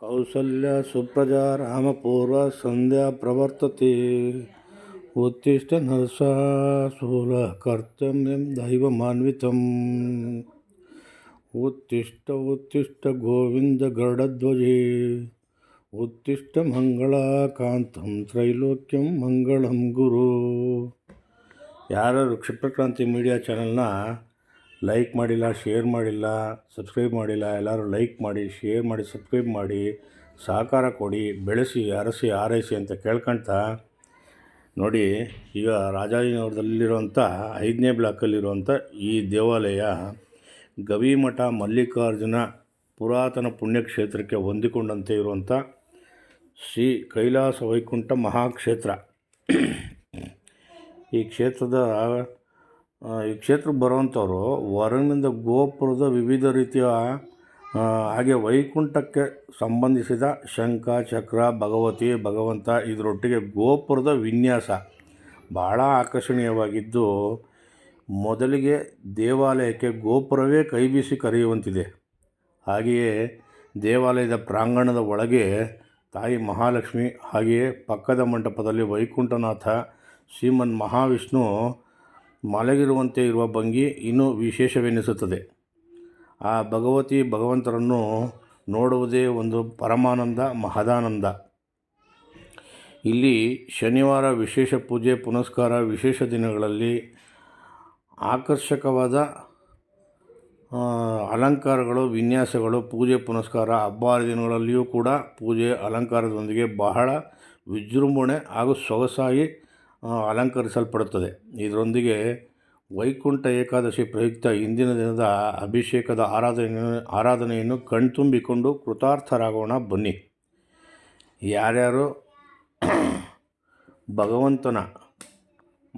ಕೌಸಲ್ಯ ಸುಪ್ರಜಾ ರಾಮಪೂರ್ವ ಸಂಧ್ಯಾ ಪ್ರವರ್ತತೆ ಉತ್ತಿಷ್ಟ ನರಸಾಸೂಲ ಕರ್ತಮ್ಯಂ ದೈವಮಾನ್ವಿತಂ ಉತ್ತಿಷ್ಟ ಉತ್ತಿಷ್ಟ ಗೋವಿಂದ ಗರುಡಧ್ವಜೇ ಉತ್ತಿಷ್ಟ ಮಂಗಳಾಕಾಂತಂ ತ್ರೈಲೋಕ್ಯಂ ಮಂಗಳಂ ಗುರು ಯಾರು ಕ್ಷಿಪ್ರಕ್ರಾಂತಿ ಮೀಡಿಯಾ ಚಾನಲ್ನ ಲೈಕ್ ಮಾಡಿಲ್ಲ ಶೇರ್ ಮಾಡಿಲ್ಲ ಸಬ್ಸ್ಕ್ರೈಬ್ ಮಾಡಿಲ್ಲ, ಎಲ್ಲರೂ ಲೈಕ್ ಮಾಡಿ ಶೇರ್ ಮಾಡಿ ಸಬ್ಸ್ಕ್ರೈಬ್ ಮಾಡಿ, ಸಹಕಾರ ಕೊಡಿ, ಬೆಳೆಸಿ, ಅರಸಿ, ಆರೈಸಿ ಅಂತ ಕೇಳ್ಕೊಳ್ತಾ ನೋಡಿ, ಈಗ ರಾಜಾಜಿನಗರದಲ್ಲಿರುವಂಥ ಐದನೇ ಬ್ಲಾಕಲ್ಲಿರುವಂಥ ಈ ದೇವಾಲಯ ಗವಿಮಠ ಮಲ್ಲಿಕಾರ್ಜುನ ಪುರಾತನ ಪುಣ್ಯಕ್ಷೇತ್ರಕ್ಕೆ ಹೊಂದಿಕೊಂಡಂತೆ ಇರುವಂಥ ಶ್ರೀ ಕೈಲಾಸ ವೈಕುಂಠ ಮಹಾಕ್ಷೇತ್ರ. ಈ ಕ್ಷೇತ್ರದ ಈ ಕ್ಷೇತ್ರಕ್ಕೆ ಬರುವಂಥವ್ರು ಹೊರಗಿನಿಂದ ಗೋಪುರದ ವಿವಿಧ ರೀತಿಯ ಹಾಗೆ ವೈಕುಂಠಕ್ಕೆ ಸಂಬಂಧಿಸಿದ ಶಂಖ, ಚಕ್ರ, ಭಗವತಿ, ಭಗವಂತ ಇದರೊಟ್ಟಿಗೆ ಗೋಪುರದ ವಿನ್ಯಾಸ ಭಾಳ ಆಕರ್ಷಣೀಯವಾಗಿದ್ದು, ಮೊದಲಿಗೆ ದೇವಾಲಯಕ್ಕೆ ಗೋಪುರವೇ ಕೈಬೀಸಿ ಕರೆಯುವಂತಿದೆ. ಹಾಗೆಯೇ ದೇವಾಲಯದ ಪ್ರಾಂಗಣದ ಒಳಗೆ ತಾಯಿ ಮಹಾಲಕ್ಷ್ಮಿ ಹಾಗೆಯೇ ಪಕ್ಕದ ಮಂಟಪದಲ್ಲಿ ವೈಕುಂಠನಾಥ, ಶ್ರೀಮನ್ ಮಹಾವಿಷ್ಣು ಮಲಗಿರುವಂತೆ ಇರುವ ಭಂಗಿ ಇನ್ನೂ ವಿಶೇಷವೆನಿಸುತ್ತದೆ. ಆ ಭಗವತಿ ಭಗವಂತರನ್ನು ನೋಡುವುದೇ ಒಂದು ಪರಮಾನಂದ, ಮಹದಾನಂದ. ಇಲ್ಲಿ ಶನಿವಾರ ವಿಶೇಷ ಪೂಜೆ, ಪುನಸ್ಕಾರ, ವಿಶೇಷ ದಿನಗಳಲ್ಲಿ ಆಕರ್ಷಕವಾದ ಅಲಂಕಾರಗಳು, ವಿನ್ಯಾಸಗಳು, ಪೂಜೆ, ಪುನಸ್ಕಾರ. ಹಬ್ಬ ಹರಿದಿನಗಳಲ್ಲಿಯೂ ಕೂಡ ಪೂಜೆ ಅಲಂಕಾರದೊಂದಿಗೆ ಬಹಳ ವಿಜೃಂಭಣೆ ಹಾಗೂ ಸೊಗಸಾಗಿ ಅಲಂಕರಿಸಲ್ಪಡುತ್ತದೆ. ಇದರೊಂದಿಗೆ ವೈಕುಂಠ ಏಕಾದಶಿ ಪ್ರಯುಕ್ತ ಇಂದಿನ ದಿನದ ಅಭಿಷೇಕದ ಆರಾಧನೆ, ಆರಾಧನೆಯನ್ನು ಕಣ್ತುಂಬಿಕೊಂಡು ಕೃತಾರ್ಥರಾಗೋಣ ಬನ್ನಿ. ಯಾರ್ಯಾರು ಭಗವಂತನ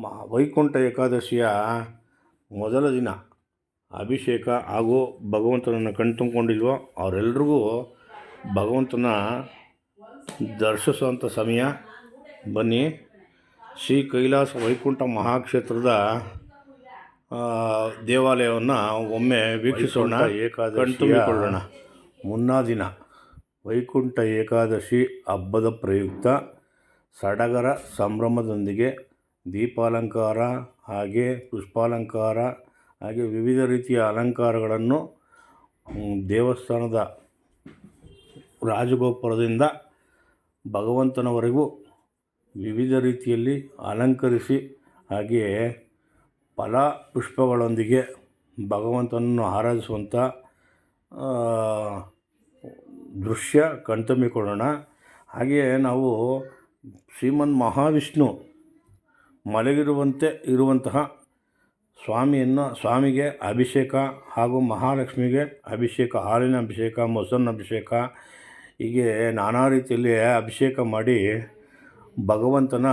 ಮಾ, ವೈಕುಂಠ ಏಕಾದಶಿಯ ಮೊದಲ ದಿನ ಅಭಿಷೇಕ ಹಾಗೂ ಭಗವಂತನನ್ನು ಕಣ್ತುಂಬಿಕೊಂಡಿಲ್ವೋ, ಅವರೆಲ್ರಿಗೂ ಭಗವಂತನ ದರ್ಶಿಸುವಂಥ ಸಮಯ. ಬನ್ನಿ. ಶ್ರೀ ಕೈಲಾಸ ವೈಕುಂಠ ಮಹಾಕ್ಷೇತ್ರದ ದೇವಾಲಯವನ್ನು ಒಮ್ಮೆ ವೀಕ್ಷಿಸೋಣ. ಏಕಾದಶಿ ಮುನ್ನಾ ದಿನ ವೈಕುಂಠ ಏಕಾದಶಿ ಹಬ್ಬದ ಪ್ರಯುಕ್ತ ಸಡಗರ ಸಂಭ್ರಮದೊಂದಿಗೆ ದೀಪಾಲಂಕಾರ ಹಾಗೆ ಪುಷ್ಪಾಲಂಕಾರ ಹಾಗೆ ವಿವಿಧ ರೀತಿಯ ಅಲಂಕಾರಗಳನ್ನು ದೇವಸ್ಥಾನದ ರಾಜಗೋಪುರದಿಂದ ಭಗವಂತನವರೆಗೂ ವಿವಿಧ ರೀತಿಯಲ್ಲಿ ಅಲಂಕರಿಸಿ ಹಾಗೆಯೇ ಫಲ ಪುಷ್ಪಗಳೊಂದಿಗೆ ಭಗವಂತನನ್ನು ಆರಾಧಿಸುವಂಥ ದೃಶ್ಯ ಕಣ್ತುಂಬಿಕೊಳ್ಳೋಣ. ಹಾಗೆಯೇ ನಾವು ಶ್ರೀಮನ್ ಮಹಾವಿಷ್ಣು ಮಲಗಿರುವಂತೆ ಇರುವಂತಹ ಸ್ವಾಮಿಯನ್ನು, ಸ್ವಾಮಿಗೆ ಅಭಿಷೇಕ ಹಾಗೂ ಮಹಾಲಕ್ಷ್ಮಿಗೆ ಅಭಿಷೇಕ, ಹಾಲಿನ ಅಭಿಷೇಕ ಮೊಸರಿನ ಅಭಿಷೇಕ, ಹೀಗೆ ನಾನಾ ರೀತಿಯಲ್ಲಿ ಅಭಿಷೇಕ ಮಾಡಿ ಭಗವಂತನ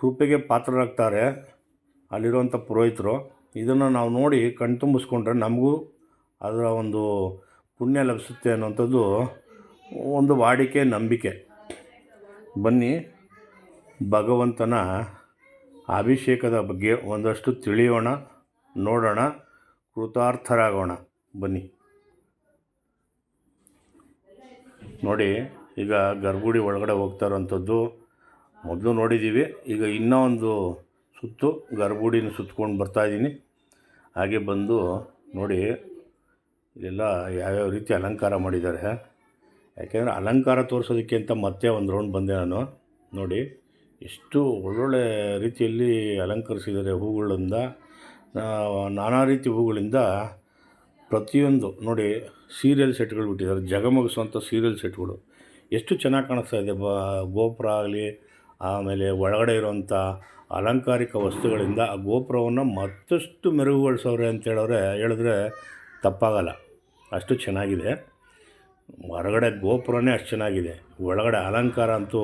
ಕೃಪೆಗೆ ಪಾತ್ರರಾಗ್ತಾರೆ ಅಲ್ಲಿರುವಂಥ ಪುರೋಹಿತರು. ಇದನ್ನು ನಾವು ನೋಡಿ ಕಣ್ತುಂಬಿಸ್ಕೊಂಡ್ರೆ ನಮಗೂ ಅದರ ಒಂದು ಪುಣ್ಯ ಲಭಿಸುತ್ತೆ ಅನ್ನೋಂಥದ್ದು ಒಂದು ವಾಡಿಕೆ, ನಂಬಿಕೆ. ಬನ್ನಿ, ಭಗವಂತನ ಅಭಿಷೇಕದ ಬಗ್ಗೆ ಒಂದಷ್ಟು ತಿಳಿಯೋಣ, ನೋಡೋಣ, ಕೃತಾರ್ಥರಾಗೋಣ. ಬನ್ನಿ. ನೋಡಿ, ಈಗ ಗರ್ಭಗುಡಿ ಒಳಗಡೆ ಹೋಗ್ತಾ ಇರೋಂಥದ್ದು ಮೊದಲು ನೋಡಿದ್ದೀವಿ ಈಗ ಇನ್ನೂ ಒಂದು ಸುತ್ತು, ಗರ್ಭಗುಡಿನ ಸುತ್ಕೊಂಡು ಬರ್ತಾಯಿದ್ದೀನಿ ಹಾಗೆ ಬಂದು ನೋಡಿ, ಇಲ್ಲೆಲ್ಲ ಯಾವ್ಯಾವ ರೀತಿ ಅಲಂಕಾರ ಮಾಡಿದ್ದಾರೆ. ಯಾಕೆಂದರೆ ಅಲಂಕಾರ ತೋರಿಸೋದಕ್ಕೆ ಅಂತ ಮತ್ತೆ ಒಂದು ರೌಂಡ್ ಬಂದೆ ನಾನು. ನೋಡಿ, ಎಷ್ಟು ಒಳ್ಳೊಳ್ಳೆ ರೀತಿಯಲ್ಲಿ ಅಲಂಕರಿಸಿದ್ದಾರೆ ಹೂಗಳಿಂದ. ನಾನಾ ರೀತಿ ಹೂಗಳಿಂದ ಪ್ರತಿಯೊಂದು, ನೋಡಿ, ಸೀರಿಯಲ್ ಸೆಟ್ಗಳು ಬಿಟ್ಟಿದ್ದಾರೆ. ಜಗಮಗಿಸುವಂಥ ಸೀರಿಯಲ್ ಸೆಟ್ಗಳು. ಎಷ್ಟು ಚೆನ್ನಾಗಿ ಕಾಣಿಸ್ತಾ ಇದೆ. ಬ, ಗೋಪುರ ಆಗಲಿ ಆಮೇಲೆ ಒಳಗಡೆ ಇರುವಂಥ ಅಲಂಕಾರಿಕ ವಸ್ತುಗಳಿಂದ ಆ ಗೋಪುರವನ್ನು ಮತ್ತಷ್ಟು ಮೆರುಗುಗೊಳಿಸೋರೆ ಅಂತ ಹೇಳೋರೆ ಹೇಳಿದ್ರೆ ತಪ್ಪಾಗಲ್ಲ. ಅಷ್ಟು ಚೆನ್ನಾಗಿದೆ. ಹೊರಗಡೆ ಗೋಪುರನೇ ಅಷ್ಟು ಚೆನ್ನಾಗಿದೆ. ಒಳಗಡೆ ಅಲಂಕಾರ ಅಂತೂ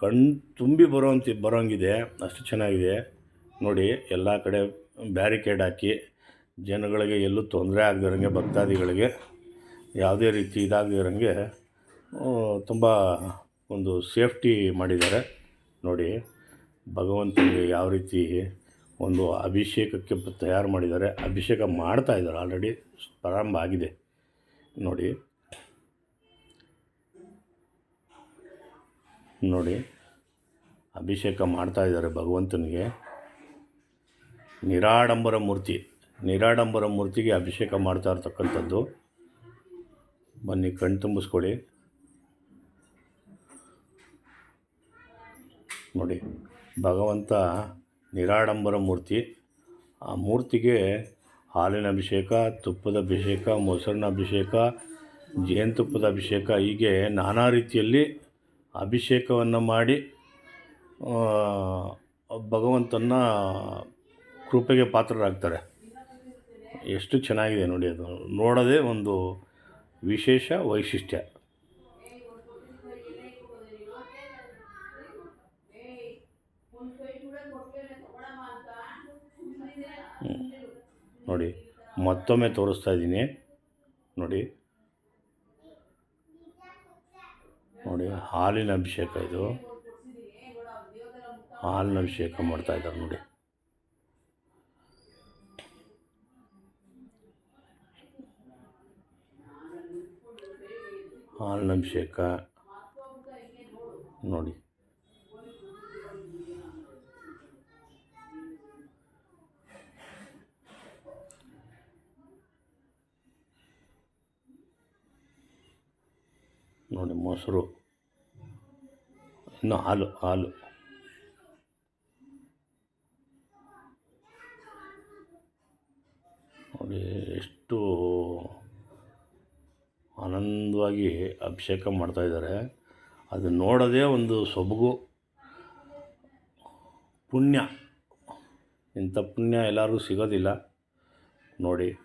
ಕಣ್ ತುಂಬಿ ಬರೋಂತ ಬರೋಂಗಿದೆ. ಅಷ್ಟು ಚೆನ್ನಾಗಿದೆ. ನೋಡಿ, ಎಲ್ಲ ಕಡೆ ಬ್ಯಾರಿಕೇಡ್ ಹಾಕಿ ಜನಗಳಿಗೆ ಎಲ್ಲೂ ತೊಂದರೆ ಆಗದಿರೋಂಗೆ, ಭಕ್ತಾದಿಗಳಿಗೆ ಯಾವುದೇ ರೀತಿ ಇದಾಗದಿರಂಗೆ ತುಂಬ ಒಂದು ಸೇಫ್ಟಿ ಮಾಡಿದ್ದಾರೆ. ನೋಡಿ, ಭಗವಂತನಿಗೆ ಯಾವ ರೀತಿ ಒಂದು ಅಭಿಷೇಕಕ್ಕೆ ತಯಾರು ಮಾಡಿದ್ದಾರೆ. ಅಭಿಷೇಕ ಮಾಡ್ತಾ ಇದ್ದಾರೆ, ಆಲ್ರೆಡಿ ಪ್ರಾರಂಭ ಆಗಿದೆ. ನೋಡಿ ನೋಡಿ, ಅಭಿಷೇಕ ಮಾಡ್ತಾ ಇದ್ದಾರೆ ಭಗವಂತನಿಗೆ. ನಿರಾಡಂಬರ ಮೂರ್ತಿ, ನಿರಾಡಂಬರ ಮೂರ್ತಿಗೆ ಅಭಿಷೇಕ ಮಾಡ್ತಾ ಇರ್ತಕ್ಕಂಥದ್ದು. ಬನ್ನಿ ಕಣ್ ನೋಡಿ, ಭಗವಂತ ನಿರಾಡಂಬರ ಮೂರ್ತಿ. ಆ ಮೂರ್ತಿಗೆ ಹಾಲಿನ ಅಭಿಷೇಕ, ತುಪ್ಪದ ಅಭಿಷೇಕ ಮೊಸರಿನ ಅಭಿಷೇಕ, ಜೇನುತುಪ್ಪದ ಅಭಿಷೇಕ, ಹೀಗೆ ನಾನಾ ರೀತಿಯಲ್ಲಿ ಅಭಿಷೇಕವನ್ನು ಮಾಡಿ ಭಗವಂತನ ಕೃಪೆಗೆ ಪಾತ್ರರಾಗ್ತಾರೆ. ಎಷ್ಟು ಚೆನ್ನಾಗಿದೆ ನೋಡಿ ಅದು. ನೋಡೋದೇ ಒಂದು ವಿಶೇಷ ವೈಶಿಷ್ಟ್ಯ. ನೋಡಿ, ಮತ್ತೊಮ್ಮೆ ತೋರಿಸ್ತಾ ಇದ್ದೀನಿ. ನೋಡಿ. ನೋಡಿ, ಹಾಲಿನ ಅಭಿಷೇಕ ಇದು. ಹಾಲಿನ ಅಭಿಷೇಕ ಮಾಡ್ತಾ ಇದ್ದಾರೆ, ನೋಡಿ. ಹಾಲಿನ ಅಭಿಷೇಕ. ನೋಡಿ. ನೋಡಿ ಮೊಸರು. ಇನ್ನು ಹಾಲು ಹಾಲು. ನೋಡಿ ಎಷ್ಟು ಆನಂದವಾಗಿ ಅಭಿಷೇಕ ಮಾಡ್ತಾ ಇದ್ದಾರೆ. ಅದು ನೋಡೋದೇ ಒಂದು ಸೊಬಗು. ಪುಣ್ಯ. ಇಂಥ ಪುಣ್ಯ ಎಲ್ಲರಿಗೂ ಸಿಗೋದಿಲ್ಲ. ನೋಡಿ.